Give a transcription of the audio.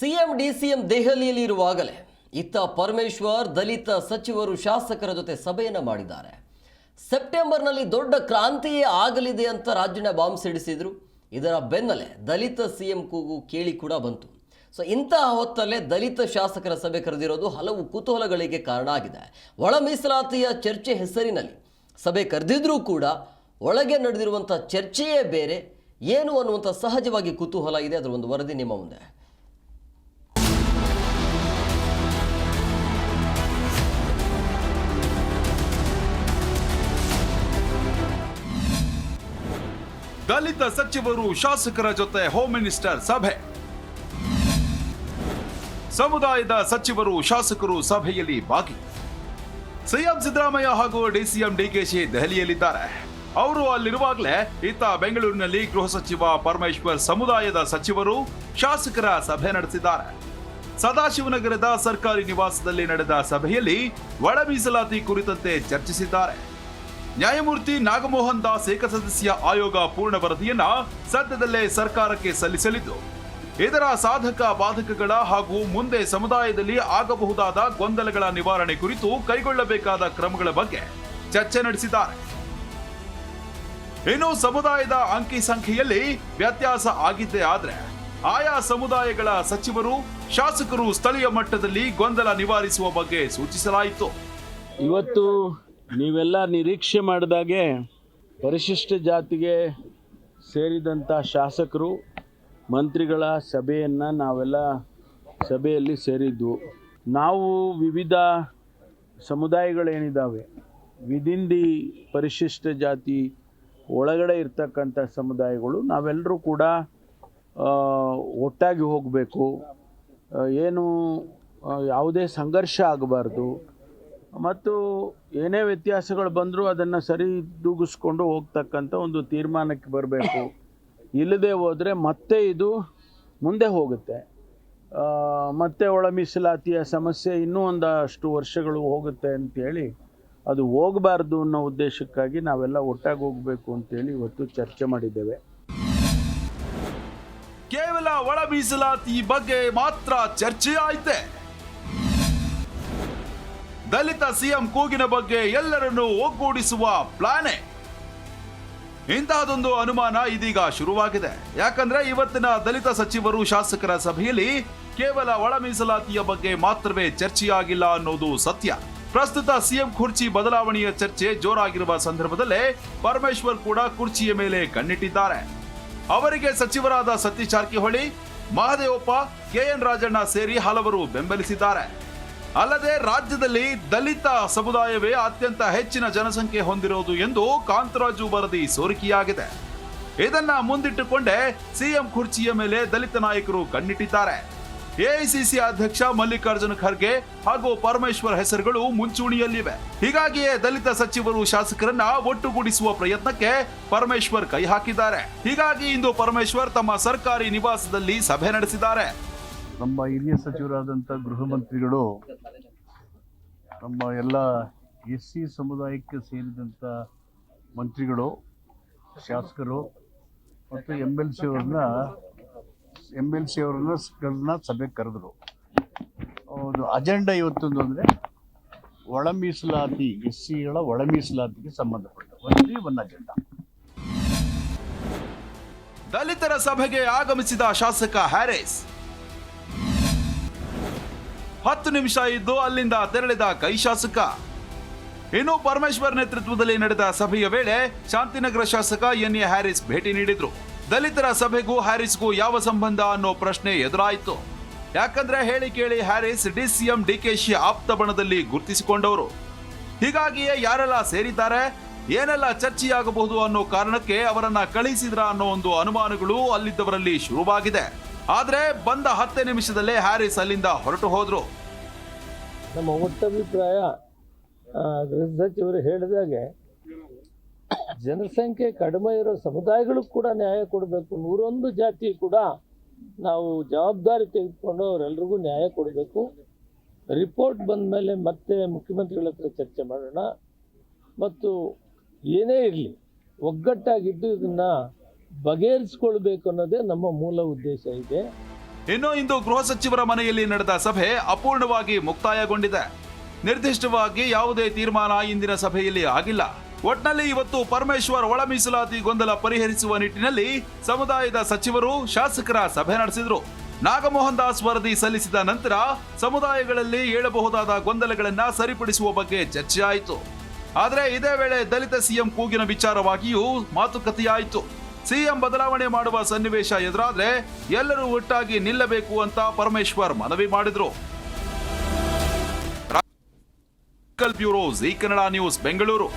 CM DCM ದೆಹಲಿಯಲ್ಲಿ ಇರುವಾಗಲೇ ಇತ್ತ ಪರಮೇಶ್ವರ್ ದಲಿತ ಸಚಿವರು ಶಾಸಕರ ಜೊತೆ ಸಭೆಯನ್ನು ಮಾಡಿದ್ದಾರೆ. ಸೆಪ್ಟೆಂಬರ್ನಲ್ಲಿ ದೊಡ್ಡ ಕ್ರಾಂತಿಯೇ ಆಗಲಿದೆ ಅಂತ ರಾಜ್ಯನ ಬಾಂಬ್ ಸಿಡಿಸಿದ್ರು ಇದರ ಬೆನ್ನಲ್ಲೇ ದಲಿತ ಸಿಎಂ ಕೂಗು ಕೇಳಿ ಕೂಡ ಬಂತು. ಸೊ ಇಂತಹ ಹೊತ್ತಲ್ಲೇ ದಲಿತ ಶಾಸಕರ ಸಭೆ ಕರೆದಿರೋದು ಹಲವು ಕುತೂಹಲಗಳಿಗೆ ಕಾರಣ ಆಗಿದೆ. ಒಳ ಮೀಸಲಾತಿಯ ಚರ್ಚೆ ಹೆಸರಿನಲ್ಲಿ ಸಭೆ ಕರೆದಿದ್ರೂ ಕೂಡ ಒಳಗೆ ನಡೆದಿರುವಂಥ ಚರ್ಚೆಯೇ ಬೇರೆ. ಏನು ಅನ್ನುವಂಥ ಸಹಜವಾಗಿ ಕುತೂಹಲ ಇದೆ. ಅದರ ಒಂದು ವರದಿ ನಿಮ್ಮ ಮುಂದೆ. ದಲಿತ ಸಚಿವರು ಶಾಸಕರ ಜೊತೆ ಹೋಮ್ ಮಿನಿಸ್ಟರ್ ಸಭೆ. ಸಮುದಾಯದ ಸಚಿವರು ಶಾಸಕರು ಸಭೆಯಲ್ಲಿ ಭಾಗಿ. ಸಿಎಂ ಸಿದ್ದರಾಮಯ್ಯ ಹಾಗೂ ಡಿಸಿಎಂ ಡಿಕೆಶಿ ದೆಹಲಿಯಲ್ಲಿದ್ದಾರೆ. ಅವರು ಅಲ್ಲಿರುವಾಗಲೇ ಇತ್ತ ಬೆಂಗಳೂರಿನಲ್ಲಿ ಗೃಹ ಸಚಿವ ಪರಮೇಶ್ವರ್ ಸಮುದಾಯದ ಸಚಿವರು ಶಾಸಕರ ಸಭೆ ನಡೆಸಿದ್ದಾರೆ. ಸದಾಶಿವನಗರದ ಸರ್ಕಾರಿ ನಿವಾಸದಲ್ಲಿ ನಡೆದ ಸಭೆಯಲ್ಲಿ ಒಳ ಮೀಸಲಾತಿ ಕುರಿತಂತೆ ಚರ್ಚಿಸಿದ್ದಾರೆ. ನ್ಯಾಯಮೂರ್ತಿ ನಾಗಮೋಹನ್ ದಾಸ್ ಏಕಸದಸ್ಯ ಆಯೋಗ ಪೂರ್ಣ ವರದಿಯನ್ನ ಸದ್ಯದಲ್ಲೇ ಸರ್ಕಾರಕ್ಕೆ ಸಲ್ಲಿಸಲಿದ್ದು. ಇದರ ಸಾಧಕ ಬಾಧಕಗಳ ಹಾಗೂ ಮುಂದೆ ಸಮುದಾಯದಲ್ಲಿ ಆಗಬಹುದಾದ ಗೊಂದಲಗಳ ನಿವಾರಣೆ ಕುರಿತು ಕೈಗೊಳ್ಳಬೇಕಾದ ಕ್ರಮಗಳ ಬಗ್ಗೆ ಚರ್ಚೆ ನಡೆಸಿದ್ದಾರೆ. ಇನ್ನು ಸಮುದಾಯದ ಅಂಕಿ ಸಂಖ್ಯೆಯಲ್ಲಿ ವ್ಯತ್ಯಾಸ ಆಗಿದ್ದೇ ಆದ್ರೆ, ಆಯಾ ಸಮುದಾಯಗಳ ಸಚಿವರು, ಶಾಸಕರು ಸ್ಥಳೀಯ ಮಟ್ಟದಲ್ಲಿ ಗೊಂದಲ ನಿವಾರಿಸುವ ಬಗ್ಗೆ ಸೂಚಿಸಲಾಯಿತು. ಇವತ್ತು ನೀವೆಲ್ಲ ನಿರೀಕ್ಷೆ ಮಾಡಿದಾಗೆ ಪರಿಶಿಷ್ಟ ಜಾತಿಗೆ ಸೇರಿದಂಥ ಶಾಸಕರು, ಮಂತ್ರಿಗಳ ಸಭೆಯನ್ನು ನಾವೆಲ್ಲ ಸಭೆಯಲ್ಲಿ ಸೇರಿದ್ದು. ನಾವು ವಿವಿಧ ಸಮುದಾಯಗಳೇನಿದ್ದಾವೆ ವಿದಿನ್ ದಿ ಪರಿಶಿಷ್ಟ ಜಾತಿ ಒಳಗಡೆ ಇರ್ತಕ್ಕಂಥ ಸಮುದಾಯಗಳು ನಾವೆಲ್ಲರೂ ಕೂಡ ಒಟ್ಟಾಗಿ ಹೋಗಬೇಕು. ಏನು ಯಾವುದೇ ಸಂಘರ್ಷ ಆಗಬಾರ್ದು. ಮತ್ತು ಏನೇ ವ್ಯತ್ಯಾಸಗಳು ಬಂದರೂ ಅದನ್ನು ಸರಿದೂಗಿಸ್ಕೊಂಡು ಹೋಗ್ತಕ್ಕಂಥ ಒಂದು ತೀರ್ಮಾನಕ್ಕೆ ಬರಬೇಕು. ಇಲ್ಲದೆ ಹೋದರೆ ಮತ್ತೆ ಇದು ಮುಂದೆ ಹೋಗುತ್ತೆ. ಮತ್ತೆ ಒಳ ಮೀಸಲಾತಿಯ ಸಮಸ್ಯೆ ಇನ್ನೂ ಒಂದಷ್ಟು ವರ್ಷಗಳು ಹೋಗುತ್ತೆ ಅಂತೇಳಿ ಅದು ಹೋಗಬಾರ್ದು ಅನ್ನೋ ಉದ್ದೇಶಕ್ಕಾಗಿ ನಾವೆಲ್ಲ ಒಟ್ಟಾಗಿ ಹೋಗಬೇಕು ಅಂತೇಳಿ ಇವತ್ತು ಚರ್ಚೆ ಮಾಡಿದ್ದೇವೆ. ಕೇವಲ ಒಳ ಮೀಸಲಾತಿ ಬಗ್ಗೆ ಮಾತ್ರ ಚರ್ಚೆ ಆಯ್ತೆ ದಲಿತ ಸಿಎಂ ಕೂಗಿನ ಬಗ್ಗೆ ಎಲ್ಲರನ್ನೂ ಒಗ್ಗೂಡಿಸುವ ಪ್ಲಾನೆ. ಇಂತಹದೊಂದು ಅನುಮಾನ ಇದೀಗ ಶುರುವಾಗಿದೆ. ಯಾಕಂದ್ರೆ ಇವತ್ತಿನ ದಲಿತ ಸಚಿವರು ಶಾಸಕರ ಸಭೆಯಲ್ಲಿ ಕೇವಲ ಒಳ ಮೀಸಲಾತಿಯ ಬಗ್ಗೆ ಮಾತ್ರವೇ ಚರ್ಚೆಯಾಗಿಲ್ಲ ಅನ್ನೋದು ಸತ್ಯ. ಪ್ರಸ್ತುತ ಸಿಎಂ ಕುರ್ಚಿ ಬದಲಾವಣೆಯ ಚರ್ಚೆ ಜೋರಾಗಿರುವ ಸಂದರ್ಭದಲ್ಲೇ ಪರಮೇಶ್ವರ್ ಕೂಡ ಕುರ್ಚಿಯ ಮೇಲೆ ಕಣ್ಣಿಟ್ಟಿದ್ದಾರೆ. ಅವರಿಗೆ ಸಚಿವರಾದ ಸತೀಶ್ ಜಾರಕಿಹೊಳಿ, ಮಹದೇವಪ್ಪ ಕೆಎನ್ ರಾಜಣ್ಣ ಸೇರಿ ಹಲವರು ಬೆಂಬಲಿಸಿದ್ದಾರೆ. ಅಲ್ಲದೆ ರಾಜ್ಯದಲ್ಲಿ ದಲಿತ ಸಮುದಾಯವೇ ಅತ್ಯಂತ ಹೆಚ್ಚಿನ ಜನಸಂಖ್ಯೆ ಹೊಂದಿರೋದು ಎಂದು ಕಾಂತರಾಜು ವರದಿ ಸೋರಿಕೆಯಾಗಿದೆ. ಇದನ್ನ ಮುಂದಿಟ್ಟುಕೊಂಡೇ ಸಿಎಂ ಕುರ್ಚಿಯ ಮೇಲೆ ದಲಿತ ನಾಯಕರು ಕಣ್ಣಿಟ್ಟಿದ್ದಾರೆ. ಎಐಸಿಸಿ ಅಧ್ಯಕ್ಷ ಮಲ್ಲಿಕಾರ್ಜುನ ಖರ್ಗೆ ಹಾಗೂ ಪರಮೇಶ್ವರ್ ಹೆಸರುಗಳು ಮುಂಚೂಣಿಯಲ್ಲಿವೆ. ಹೀಗಾಗಿಯೇ ದಲಿತ ಸಚಿವರು ಶಾಸಕರನ್ನ ಒಟ್ಟುಗೂಡಿಸುವ ಪ್ರಯತ್ನಕ್ಕೆ ಪರಮೇಶ್ವರ್ ಕೈ ಹಾಕಿದ್ದಾರೆ. ಹೀಗಾಗಿ ಇಂದು ಪರಮೇಶ್ವರ್ ತಮ್ಮ ಸರ್ಕಾರಿ ನಿವಾಸದಲ್ಲಿ ಸಭೆ ನಡೆಸಿದ್ದಾರೆ. ನಮ್ಮ ಹಿರಿಯ ಸಚಿವರಾದಂಥ ಗೃಹ ಮಂತ್ರಿಗಳು, ನಮ್ಮ ಎಲ್ಲ ಎಸ್ ಸಿ ಸಮುದಾಯಕ್ಕೆ ಸೇರಿದಂಥ ಮಂತ್ರಿಗಳು, ಶಾಸಕರು ಮತ್ತು ಎಂ ಎಲ್ ಸಿ ಅವ್ರನ್ನ ಎಂ ಎಲ್ ಸಿ ಅವ್ರನ್ನ ಸಭೆಗೆ ಕರೆದ್ರು. ಒಂದು ಅಜೆಂಡಾ ಇವತ್ತೊಂದು ಅಂದರೆ ಒಳ ಮೀಸಲಾತಿ ಎಸ್ ಸಿಗಳ ಒಳ ಮೀಸಲಾತಿಗೆ ಸಂಬಂಧಪಟ್ಟ ಒಂದೇ ಒಂದು ಅಜೆಂಡಾ. ದಲಿತರ ಸಭೆಗೆ ಆಗಮಿಸಿದ ಶಾಸಕ ಹ್ಯಾರಿಸ್ ಹತ್ತು ನಿಮಿಷ ಇದ್ದು ಅಲ್ಲಿಂದ ತೆರಳಿದ ಕೈ ಶಾಸಕ ಇನ್ನು ಪರಮೇಶ್ವರ್ ನೇತೃತ್ವದಲ್ಲಿ ನಡೆದ ಸಭೆಯ ವೇಳೆ ಶಾಂತಿನಗರ ಶಾಸಕ ಎನ್ ಎ ಹ್ಯಾರಿಸ್ ಭೇಟಿ ನೀಡಿದ್ರು. ದಲಿತರ ಸಭೆಗೂ ಹ್ಯಾರಿಸ್ಗೂ ಯಾವ ಸಂಬಂಧ ಅನ್ನೋ ಪ್ರಶ್ನೆ ಎದುರಾಯಿತು. ಯಾಕಂದ್ರೆ ಹೇಳಿ ಕೇಳಿ ಹ್ಯಾರಿಸ್ ಡಿಸಿಎಂ ಡಿಕೆಶಿ ಆಪ್ತ ಬಣದಲ್ಲಿ ಗುರುತಿಸಿಕೊಂಡವರು. ಹೀಗಾಗಿಯೇ ಯಾರೆಲ್ಲ ಸೇರಿದ್ದಾರೆ, ಏನೆಲ್ಲ ಚರ್ಚೆಯಾಗಬಹುದು ಅನ್ನೋ ಕಾರಣಕ್ಕೆ ಅವರನ್ನ ಕಳಿಸಿದ್ರ ಅನ್ನೋ ಒಂದು ಅನುಮಾನಗಳು ಅಲ್ಲಿದ್ದವರಲ್ಲಿ ಶುರುವಾಗಿದೆ. ಆದ್ರೆ ಬಂದ ಹತ್ತೇ ನಿಮಿಷದಲ್ಲೇ ಹ್ಯಾರಿಸ್ ಅಲ್ಲಿಂದ ಹೊರಟು ಹೋದ್ರು. ನಮ್ಮ ಒಟ್ಟಭಿಪ್ರಾಯ ಗೃಹ ಸಚಿವರು ಹೇಳಿದಾಗೆ ಜನಸಂಖ್ಯೆ ಕಡಿಮೆ ಇರೋ ಸಮುದಾಯಗಳು ಕೂಡ ನ್ಯಾಯ ಕೊಡಬೇಕು. ನೂರೊಂದು ಜಾತಿ ಕೂಡ ನಾವು ಜವಾಬ್ದಾರಿ ತೆಗೆದುಕೊಂಡು ಅವರೆಲ್ರಿಗೂ ನ್ಯಾಯ ಕೊಡಬೇಕು. ರಿಪೋರ್ಟ್ ಬಂದ ಮೇಲೆ ಮತ್ತೆ ಮುಖ್ಯಮಂತ್ರಿಗಳ ಹತ್ರ ಚರ್ಚೆ ಮಾಡೋಣ. ಮತ್ತು ಏನೇ ಇರಲಿ, ಒಗ್ಗಟ್ಟಾಗಿದ್ದು ಇದನ್ನು ಬಗೆಹರಿಸ್ಕೊಳ್ಬೇಕು ಅನ್ನೋದೇ ನಮ್ಮ ಮೂಲ ಉದ್ದೇಶ ಇದೆ. ಇನ್ನು ಇಂದು ಗೃಹ ಸಚಿವರ ಮನೆಯಲ್ಲಿ ನಡೆದ ಸಭೆ ಅಪೂರ್ಣವಾಗಿ ಮುಕ್ತಾಯಗೊಂಡಿದೆ. ನಿರ್ದಿಷ್ಟವಾಗಿ ಯಾವುದೇ ತೀರ್ಮಾನ ಇಂದಿನ ಸಭೆಯಲ್ಲಿ ಆಗಿಲ್ಲ. ಒಟ್ನಲ್ಲಿ ಇವತ್ತು ಪರಮೇಶ್ವರ್ ಒಳ ಮೀಸಲಾತಿ ಗೊಂದಲ ಪರಿಹರಿಸುವ ನಿಟ್ಟಿನಲ್ಲಿ ಸಮುದಾಯದ ಸಚಿವರು, ಶಾಸಕರ ಸಭೆ ನಡೆಸಿದರು. ನಾಗಮೋಹನ್ ದಾಸ್ ವರದಿ ಸಲ್ಲಿಸಿದ ನಂತರ ಸಮುದಾಯಗಳಲ್ಲಿ ಏಳಬಹುದಾದ ಗೊಂದಲಗಳನ್ನ ಸರಿಪಡಿಸುವ ಬಗ್ಗೆ ಚರ್ಚೆಯಾಯಿತು. ಆದರೆ ಇದೇ ವೇಳೆ ದಲಿತ ಸಿಎಂ ಕೂಗಿನ ವಿಚಾರವಾಗಿಯೂ ಮಾತುಕತೆಯಾಯಿತು. ಸಿಎಂ ಬದಲಾವಣೆ ಮಾಡುವ ಸನ್ನಿವೇಶ ಎದುರಾದ್ರೆ ಎಲ್ಲರೂ ಒಟ್ಟಾಗಿ ನಿಲ್ಲಬೇಕು ಅಂತ ಪರಮೇಶ್ವರ್ ಮನವಿ ಮಾಡಿದ್ರು. Bureau, Zee Kannada news, Bengaluru.